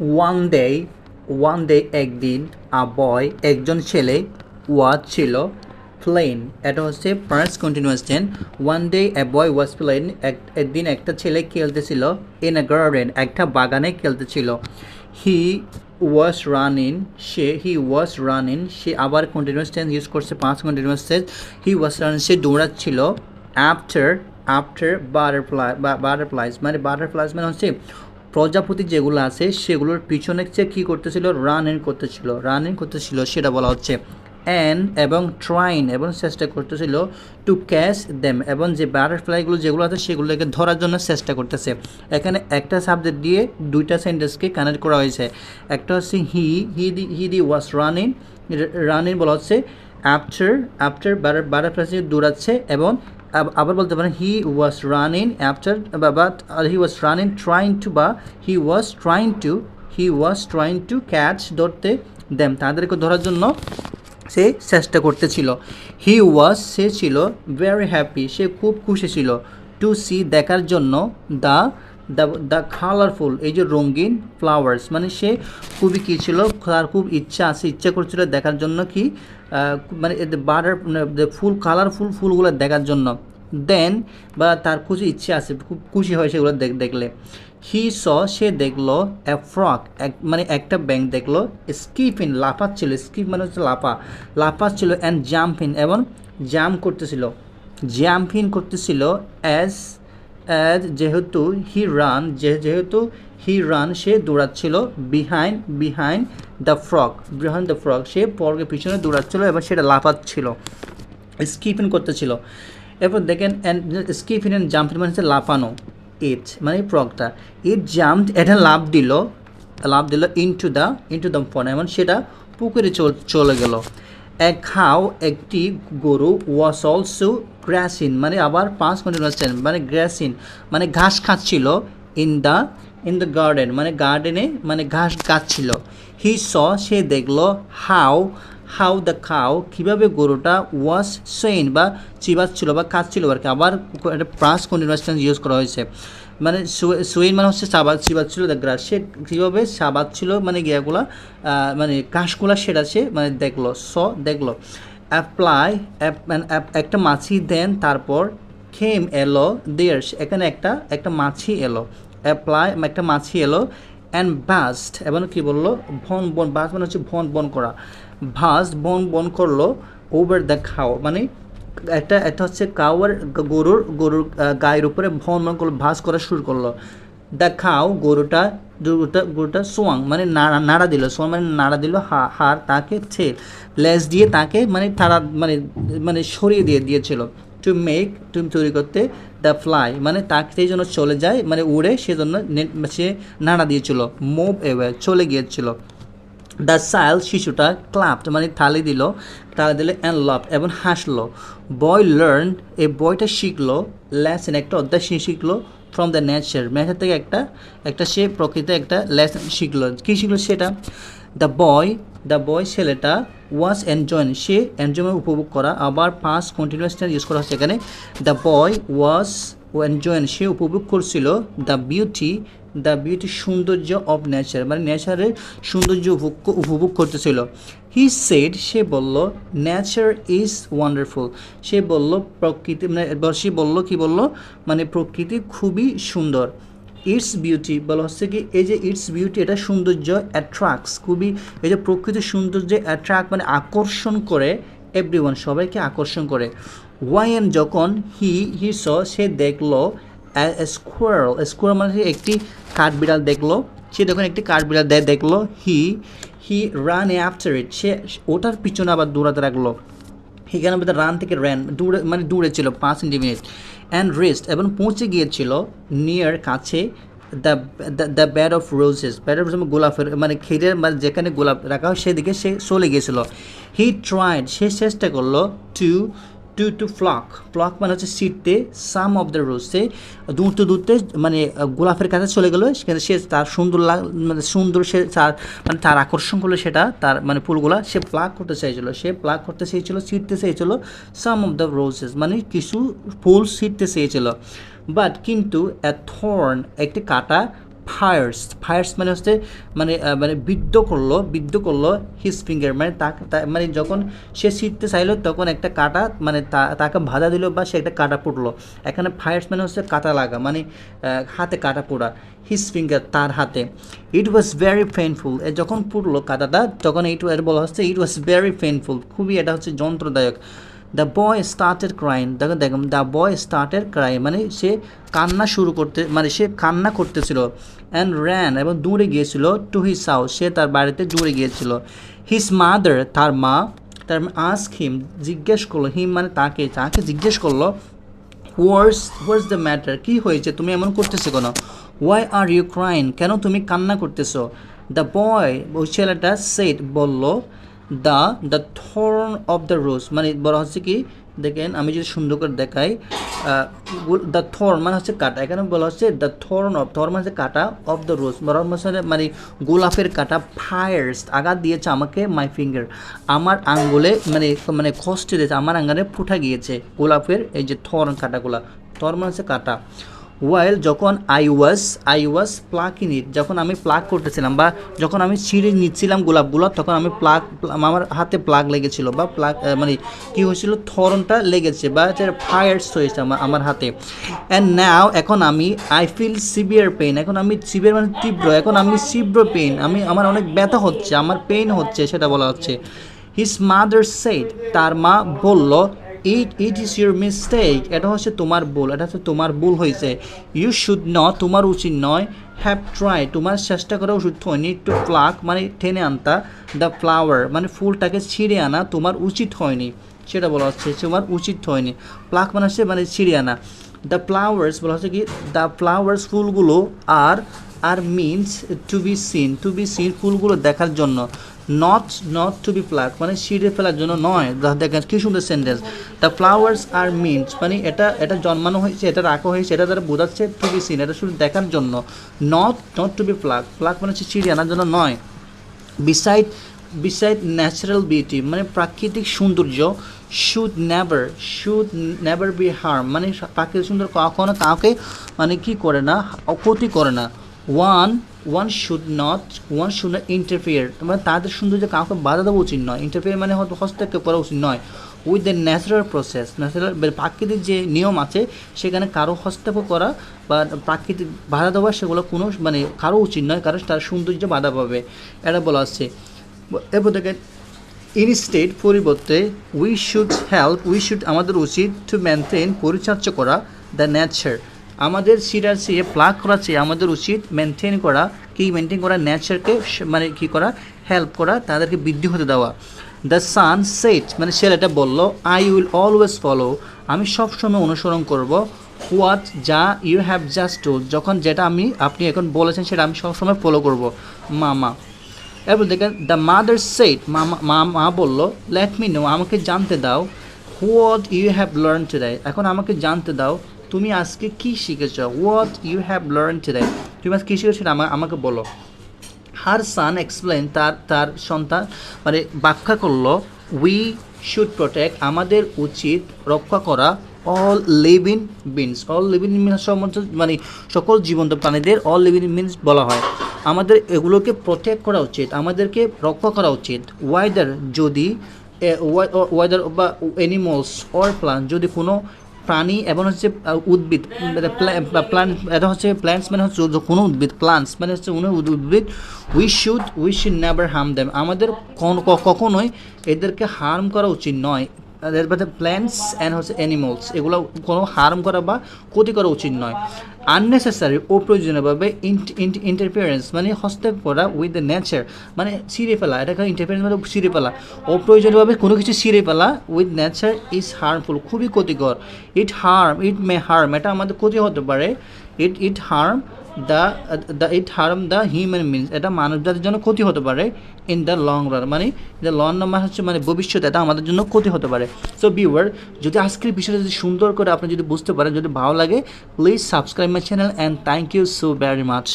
One day one day একদিন আ বয় একজন ছেলে ওয়াজ ছিল প্লেন এটা হচ্ছে first continuous tense one day a boy was plain একদিন একটা ছেলে খেলতেছিল ইন এ গার্ডেন একটা বাগানে খেলতেছিল। হি was running say he was running সে আবার কন্টিনিউয়াস টেন্স ইউজ করছে পাঁচ continuous tense he was running সে দৌড়াচ্ছিল। আফটার আফটার বাটারফ্লাই বাটারফ্লাইজ মানে বাটারফ্লাইজ মানে হচ্ছে প্রজাপতি যেগুলো আছে, সেগুলোর পিছনে যে কী করতেছিল? রানিং করতেছিল। রানিং করতেছিল সেটা বলা হচ্ছে অ্যান এবং ট্রাইন এবং চেষ্টা করতেছিল টু ক্যাচ দেম এবং যে বাটারফ্লাইগুলো যেগুলো আছে সেগুলোকে ধরার জন্য চেষ্টা করতেছে। এখানে একটা সাবজেক্ট দিয়ে দুইটা সেন্টেন্সকে কানেক্ট করা হয়েছে। একটা হচ্ছে হি হি দি হি দি ওয়াজ রানিং রানিং বলা হচ্ছে আফটার আফটার বাটারফ্লাই দৌড়াচ্ছে এবং আবার বলতে পারেন he was running after but he was running trying to বা he was trying to he was trying to catch ধরতে দেম তাদেরকে ধরার জন্য সে চেষ্টা করতেছিল। হি ওয়াজ সে ছিল ভেরি হ্যাপি সে খুব খুশি ছিল। টু সি দেখার জন্য দ্য দ্য দ্য কালারফুল এই যে রঙিন ফ্লাওয়ার্স মানে সে খুবই কী ছিল, তার খুব ইচ্ছা আছে, ইচ্ছা করছিল দেখার জন্য কি মানে বাটার ফুল কালারফুল ফুলগুলো দেখার জন্য। দেন বা তার খুশি ইচ্ছে আছে, খুব খুশি হয় সেগুলো দেখ- দেখলে। হি স সে দেখল এ ফ্রক এক মানে একটা ব্যাংক দেখল স্কিপিন লাফাচ্ছিল স্কিপ মানে হচ্ছে লাফা। লাফাচ্ছিল অ্যান্ড জাম্পিং এবং জাম্প করতেছিল। জাম্পিং করতেছিল অ্যাজ অ্যাজ যেহেতু হি রান যেহেতু হি রান, সে দৌড়াচ্ছিল behind behind the frog behind the frog সে পর্কের পিছনে দৌড়াচ্ছিল এবং সেটা লাফাচ্ছিল স্কিপিং করতেছিল। এরপর দেখেন স্কিপিং অ্যান্ড জাম্পিং মানে হচ্ছে লাফানো ইট মানে ফ্রকটা ইট জাম্প এটা লাভ দিল লাভ দিল into the into the pond এবং সেটা পুকুরে চলে গেল। এক খাও একটি গরু ওয়াস অলসো গ্রাসিন মানে আবার পাঁচ কন্টিনিউয়াস মানে গ্রাসিন মানে ঘাস খাচ্ছিল in the in the garden মানে গার্ডেনে মানে ঘাস খাচ্ছিল হি স সে দেখল হাউ হাউ দ্য খাও কীভাবে গরুটা ওয়াস সোইন বা চিবাচ্ছিল বা খাচ্ছিল আর কি। আবার একটা প্রাস কন্টিনিউয়াস টেন্স ইউজ করা হয়েছে। মানে সোইন মানে হচ্ছে চাবা চিবাচ্ছিল দ্য গ্রাস। সে কীভাবে চাবাচ্ছিল মানে গিয়াগুলা মানে ঘাসগুলা সেটা সে মানে দেখল, স দেখল। অ্যাপ্লাই একটা মাছি দেন তারপর খেম এলো দেয়ার এখানে একটা একটা মাছি এলো। অ্যাপ্লাই একটা মাছি এলো অ্যান্ড বাস্ট এবং কি বলল? ভন, বন বাস মানে হচ্ছে ভন, বন করা। ভাস্ট বন বন করল ওভার দ্য খাও মানে একটা একটা হচ্ছে কাওয়ার গরুর গরুর গায়ের উপরে ভন, বন করল ভাস করা শুরু করল। দ্য খাও গরুটা গরুটা গরুটা সোয়াং মানে নাড়া নাড়া দিল, সোয়াং মানে নাড়া দিল হার তাকে ছেল লেজ দিয়ে তাকে মানে তারা মানে মানে সরিয়ে দিয়ে দিয়েছিল। টু মেক টু তৈরি করতে দ্য ফ্লাই মানে তাকে সেই জন্য চলে যায় মানে উড়ে সেজন্য সে নাড়া দিয়েছিল মুভ এওয়ে চলে গিয়েছিল। দ্য সাইল শিশুটা ক্লাপড মানে থালি দিল তালি দিলে অ্যান্ড লাভ এবং হাসলো। বয় লার্ন এই বয়টা শিখলো লেসন একটা অধ্যায় সে শিখলো ফ্রম দ্য নেচার নেচার থেকে একটা একটা সে প্রকৃতি একটা লেসন শিখলো। কী শিখলো সেটা? দ্য বয় দ্য বয় ছেলেটা ওয়াজ এনজয়েন সে এনজয়মেন্ট উপভোগ করা। আবার পাঁচ কন্টিনিউয়াস ইউজ করা হচ্ছে এখানে। দ্য বয় ওয়াজ ও এনজয়েন সে উপভোগ করছিল। দ্য বিউটি দ্য বিউটি সৌন্দর্য অফ নেচার মানে নেচারের সৌন্দর্য উপভোগ করতেছিল। হি সেড সে বলল নেচার ইজ ওয়ান্ডারফুল সে বলল, প্রকৃতি মানে সে বলল, কি বলল? মানে প্রকৃতি খুবই সুন্দর। ইটস বিউটি বলা হচ্ছে কি, এই যে ইটস বিউটি এটা সৌন্দর্য অ্যাট্রাক্টস খুবই এই যে প্রকৃতির সৌন্দর্য অ্যাট্রাক্ট মানে আকর্ষণ করে এভরিওয়ান সবাইকে আকর্ষণ করে। ওয়াইন যখন হি হি স সে দেখল স্কোয়ার স্কোয়ার মানে একটি কাঠবিড়াল দেখল, সে যখন একটি কাঠবিড়াল দে- দেখল হি he ran A after it সে, ওটার পিছনে আবার দৌড়াতে লাগল। এখানে রান থেকে র্যান দূরে মানে দূরে ছিল, পাঁচ মিনিট। অ্যান্ড রেস্ট এবং পৌঁছে গিয়েছিল নিয়ার কাছে the the bed of roses bed of গোলাপের মানে ক্ষীরের মানে যেখানে গোলাপ রাখা হয় সেদিকে সে চলে গিয়েছিল। হি ট্রাইড সে চেষ্টা করল to to to pluck pluck মানে হচ্ছে সিটতে সাম অফ দ্য রোজ দূরতে দূরতে মানে গোলাপের কাছে চলে গেলো, সেখানে সে তার সুন্দর মানে সুন্দর সে তার মানে তার আকর্ষণ করল সেটা, তার মানে ফুলগুলা, সে প্লাক করতে চাইছিল, সে প্লাক করতে চেয়েছিল ছিঁড়তে চেয়েছিল সাম অফ দ্য রোজেস মানে কিছু ফুল ছিঁড়তে চেয়েছিল বাট কিন্তু এ থর্ন একটি কাটা ফায়ার্স ফায়ার্স মানে হচ্ছে মানে মানে বিদ্ধ করল বিদ্ধ করল হিস ফিঙ্গার মানে মানে যখন সে ছিটতে চাইলো তখন একটা কাটা মানে তাকে বাধা দিল বা সে একটা কাটা পড়ল এখানে ফায়ার্স মানে হচ্ছে কাটা লাগা মানে হাতে কাটা পোড়া হিস ফিঙ্গার তার হাতে। ইট ওয়াজ ভেরি পেনফুল যখন পুড়লো কাটাটা, তখন ইট বলা হচ্ছে ইট ওয়াজ ভেরি পেনফুল খুবই এটা হচ্ছে যন্ত্রদায়ক। দ্য বয় স্টার্টেড ক্রাইম দেখো দেখো দ্য বয় স্টার্টেড ক্রাইম মানে সে কান্না শুরু করতে মানে সে কান্না করতেছিল অ্যান্ড র্যান এবং দূরে গিয়েছিল টু হিস হাউস সে তার বাড়িতে দূরে গিয়েছিল। হিস মাদার তার মা, তার আস্ক হিম জিজ্ঞেস করল হিম মানে তাকে তাকে জিজ্ঞেস করল হোয়ার্স হোয়ার্স দ্য ম্যাটার কী হয়েছে? তুমি এমন করতেছো কেন? ওয়াই আর ইউ ক্রাইন কেন তুমি কান্না করতেছো? দ্য বয় ওই ছেলেটা সেট বলল the the thorn of the rose মানে বলা হচ্ছে কি, দেখেন, আমি যদি সুন্দর করে দেখাই দ্য থর্ন মানে হচ্ছে কাটা, এখানে বলা হচ্ছে দ্য থর্ন অফ, থর্ন মানে হচ্ছে কাটা অফ দ্য রোজ হচ্ছে মানে গোলাপের কাটা, ফায়ার্স, আঘাত দিয়েছে আমাকে, মাই ফিঙ্গার, আমার আঙ্গুলে মানে মানে কষ্ট দিয়েছে, আমার আঙ্গালে ফুটা গিয়েছে গোলাপের, এই যে থর্ন কাটাগুলা, থর্ন মানে হচ্ছে কাটা। ওয়াইল যখন I was I was plucking it যখন আমি প্লাক করতেছিলাম বা যখন আমি ছিঁড়ে নিচ্ছিলাম গোলাপগুলো তখন আমি প্লাক আমার হাতে প্লাগ লেগেছিল বা প্লাগ মানে কি হয়েছিল? থরনটা লেগেছে বা ফায়ার্স হয়েছে আমার আমার হাতে। অ্যান্ড নাও এখন আমি আই ফিল সিভিয়ার পেইন এখন আমি সিভিয়ার মানে তীব্র, এখন আমি তীব্র পেইন আমি, আমার অনেক ব্যথা হচ্ছে, আমার পেইন হচ্ছে, সেটা বলা হচ্ছে। হিস মাদার সেড তার মা বলল it it is your mistake এটা হচ্ছে তোমার ভুল, এটা হচ্ছে তোমার ভুল হয়েছে। ইউ শুড ন তোমার উচিত নয় হ্যাভ ট্রাই তোমার চেষ্টা করা উচিত হয়নি টু ফ্লাক মানে টেনে আনতা দ্য ফ্লাওয়ার মানে ফুলটাকে ছিঁড়ে আনা তোমার উচিত হয়নি। সেটা বলা হচ্ছে তোমার উচিত হয়নি। প্লাক মানে হচ্ছে মানে ছিঁড়ে আনা। দ্য ফ্লাওয়ার্স বলা হচ্ছে কি দ্য ফ্লাওয়ার্স ফুলগুলো are are means to be seen to be seen ফুলগুলো দেখার জন্য। Not not to be pluck মানে ছিঁড়ে ফেলার জন্য নয়। দেখেন, কি সুন্দর sentence the flowers are means মানে এটা এটা জন্মানো হয়েছে, এটা রাখা হয়েছে, এটা দ্বারা বোঝাচ্ছে টু বি সিন এটা শুধু দেখার জন্য। Not not to be pluck pluck মানে হচ্ছে ছিঁড়ে আনার জন্য নয়। বিসাইড বিসাইড ন্যাচারাল বিউটি মানে প্রাকৃতিক সৌন্দর্য should never should never be harm মানে প্রাকৃতিক সৌন্দর্য কখনো কাউকে মানে কি করে না, ক্ষতি করে না। One one should not one should not interfere মানে তাদের সৌন্দর্য কাউকে বাধা দেওয়া উচিত নয়। ইন্টারফিয়ার মানে হস্তক্ষেপ করা উচিত নয়। With the natural process natural প্রাকৃতিক যে নিয়ম আছে, সেখানে কারও হস্তক্ষেপ করা বা প্রাকৃতিক বাধা দেওয়া সেগুলো কোনো মানে কারও উচিত নয় কারণ তার সৌন্দর্য বাধা পাবে। এটা বলা আছে। এরপর দেখেন ইনস্টেড পরিবর্তে we should help we should আমাদের উচিত টু মেনটেন পরিচর্যা করা দ্য নেচার আমাদের সিটার চেয়ে প্লাগ করা চেয়ে আমাদের উচিত মেনটেন করা, কি মেনটেন করা নেচারকে মানে কি করা হেল্প করা, তাদেরকে বৃদ্ধি হতে দেওয়া। দ্য সান সেট মানে ছেলেটা বলল আই উইল অলওয়েজ ফলো আমি সবসময় অনুসরণ করব হোয়াট যা ইউ হ্যাভ জাস্ট টোল যখন যেটা আমি, আপনি এখন বলেছেন, সেটা আমি সবসময় ফলো করব। মামা এরপর দেখেন দ্য মাদার সেট মা মা বলল লেট মি নো আমাকে জানতে দাও what you have learn today এখন আমাকে জানতে দাও, তুমি আজকে কি শিখেছ? What you have learn today তুমি আজকে কী শিখেছো আমা- আমাকে বলো। হার সান এক্সপ্লেন তার তার সন্তান মানে ব্যাখ্যা করল উই শুড প্রোটেক্ট আমাদের উচিত রক্ষা করা all living beings all living means মানে সকল জীবন্ত প্রাণীদের অল লিভিং মিনস বলা হয়। আমাদের এগুলোকে প্রোটেক্ট করা উচিত, আমাদেরকে রক্ষা করা উচিত। ওয়েদার যদি ওয়েদার বা অ্যানিমলস অর প্লান্ট যদি কোনো প্রাণী এবং হচ্ছে উদ্ভিদ প্লান্ট এটা হচ্ছে প্ল্যান্টস মানে হচ্ছে কোনো উদ্ভিদ প্লান্টস মানে হচ্ছে কোনো উদ্ভিদ we should we should never harm them আমাদের কখনোই এদেরকে হার্ম করা উচিত নয়। প্ল্যান্টস অ্যান্ড হচ্ছে অ্যানিমালস এগুলো কোনো হার্ম করা বা ক্ষতি করা উচিত নয়। আননেসেসারি অপ্রয়োজনীয়ভাবে ইন্টারফিয়ারেন্স মানে হস্তক্ষেপ করা উইথ দ্য নেচার মানে ছিঁড়ে ফেলা, এটাকে ইন্টারফিয়ারেন্স মানে ছিঁড়ে ফেলা। অপ্রয়োজনীয়ভাবে কোনো কিছু ছিঁড়ে ফেলা উইথ নেচার ইজ হার্মফুল খুবই ক্ষতিকর। ইট হার্ম ইট মে হার্ম এটা আমাদের ক্ষতি হতে পারে। It it harm the the it harm the human means এটা মানব জাতির জন্য ক্ষতি হতে পারে ইন দ্য লং রান মানে দ্য লং রান মানে হচ্ছে মানে ভবিষ্যতে এটা আমাদের জন্য ক্ষতি হতে পারে। সো বিওয়ার যদি আজকের বিষয়টা যদি সুন্দর করে আপনি যদি বুঝতে পারেন, যদি ভালো লাগে please subscribe my channel and thank you so very much